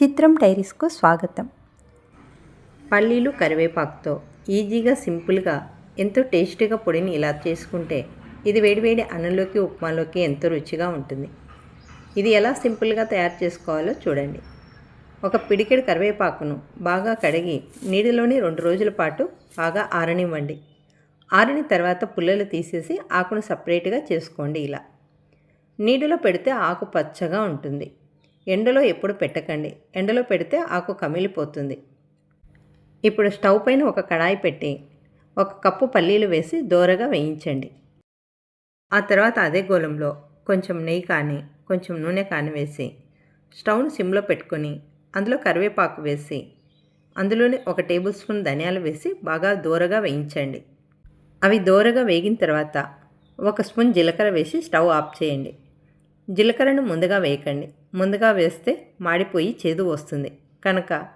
చిత్రం డైరీస్కు స్వాగతం. పల్లీలు కరివేపాకుతో ఈజీగా సింపుల్గా ఎంతో టేస్టీగా పొడిని ఇలా చేసుకుంటే ఇది వేడివేడి అన్నంలోకి ఉప్మాలోకి ఎంతో రుచిగా ఉంటుంది. ఇది ఎలా సింపుల్గా తయారు చేసుకోవాలో చూడండి. ఒక పిడికెడు కరివేపాకును బాగా కడిగి నీటిలోని రెండు రోజుల పాటు బాగా ఆరనివ్వండి. ఆరిన తర్వాత పుల్లలు తీసేసి ఆకును సపరేట్గా చేసుకోండి ఇలా. నీటిలో పెడితే ఆకు పచ్చగా ఉంటుంది. ఎండలో ఎప్పుడు పెట్టకండి. ఎండలో పెడితే ఆకు కమిలిపోతుంది. ఇప్పుడు స్టవ్ పైన ఒక కడాయి పెట్టి ఒక కప్పు పల్లీలు వేసి దోరగా వేయించండి. ఆ తర్వాత అదే గోళంలో కొంచెం నెయ్యి కానీ కొంచెం నూనె కానీ వేసి స్టవ్ను సిమ్లో పెట్టుకొని అందులో కరివేపాకు వేసి అందులోనే ఒక టేబుల్ స్పూన్ ధనియాలు వేసి బాగా దోరగా వేయించండి. అవి దోరగా వేగిన తర్వాత ఒక స్పూన్ జీలకర్ర వేసి స్టవ్ ఆఫ్ చేయండి. జీలకర్రను ముందుగా వేయకండి. ముందుగా వేస్తే మాడిపోయి చేదు వస్తుంది. కనుక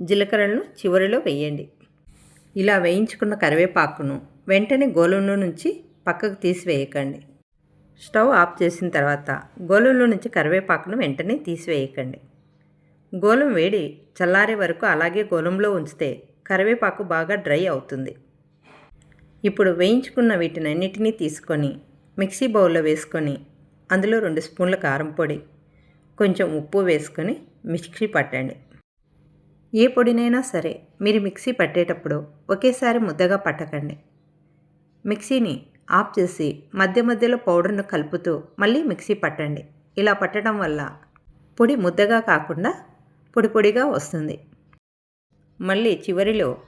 జీలకర్రను చివరిలో వేయండి. ఇలా వేయించుకున్న కరివేపాకును వెంటనే గోలంలో నుంచి పక్కకు తీసివేయకండి. స్టవ్ ఆఫ్ చేసిన తర్వాత గోలంలో నుంచి కరివేపాకును వెంటనే తీసివేయకండి. గోలం వేడి చల్లారే వరకు అలాగే గోలంలో ఉంచితే కరివేపాకు బాగా డ్రై అవుతుంది. ఇప్పుడు వేయించుకున్న వీటినన్నిటినీ తీసుకొని మిక్సీ బౌల్లో వేసుకొని అందులో రెండు స్పూన్ల కారం పొడి కొంచెం ఉప్పు వేసుకొని మిక్సీ పట్టండి. ఏ పొడినైనా సరే మీరు మిక్సీ పట్టేటప్పుడు ఒకేసారి ముద్దగా పట్టకండి. మిక్సీని ఆఫ్ చేసి మధ్య మధ్యలో పౌడర్ను కలుపుతూ మళ్ళీ మిక్సీ పట్టండి. ఇలా పట్టడం వల్ల పొడి ముద్దగా కాకుండా పొడి పొడిగా వస్తుంది. మళ్ళీ చివరిలో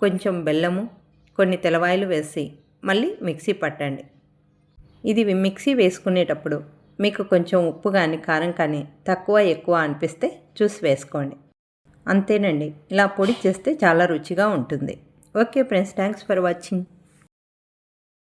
కొంచెం బెల్లము కొన్ని తెలవాయిలు వేసి మళ్ళీ మిక్సీ పట్టండి. ఇది మిక్సీ వేసుకునేటప్పుడు మీకు కొంచెం ఉప్పు కానీ కారం కానీ తక్కువ ఎక్కువ అనిపిస్తే చూసి వేసుకోండి. అంతేనండి. ఇలా పొడి చేస్తే చాలా రుచిగా ఉంటుంది. Okay friends thanks for watching.